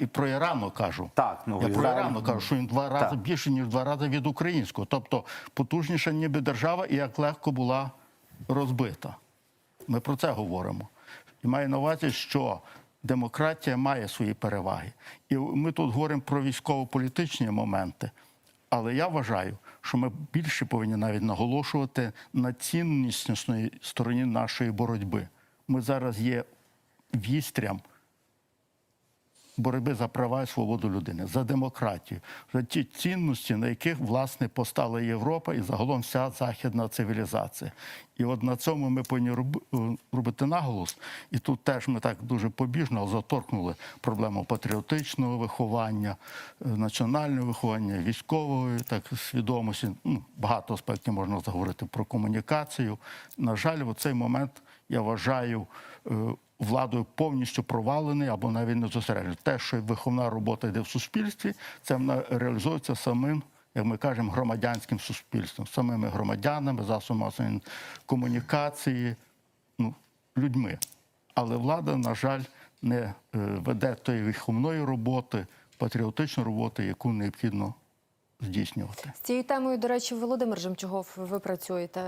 і про Ірану кажу. Так, ну, я про Ізраїль- Ірану кажу, що він два рази Так. більше, ніж два рази від українського. Тобто потужніша ніби держава і як легко була розбита. Ми про це говоримо. І маю на увазі, що демократія має свої переваги. І ми тут говоримо про військово-політичні моменти. Але я вважаю, що ми більше повинні навіть наголошувати на ціннісної стороні нашої боротьби. Ми зараз є вістрям боротьби за права і свободу людини, за демократію, за ті цінності, на яких власне постала Європа і загалом вся західна цивілізація. І от на цьому ми повинні е, робити наголос. І тут теж ми так дуже побіжно заторкнули проблему патріотичного виховання, е, національного виховання, військової так свідомості. Ну, багато аспектів можна заговорити про комунікацію. На жаль, в цей момент я вважаю. Владою повністю провалений або навіть не зосереджений. Те, що виховна робота йде в суспільстві, це вона реалізується самим, як ми кажемо, громадянським суспільством, самими громадянами, засобами комунікації, ну, людьми. Але влада, на жаль, не е, веде тої виховної роботи, патріотичної роботи, яку необхідно здійснювати. З цією темою, до речі, Володимир Жемчугов, ви працюєте.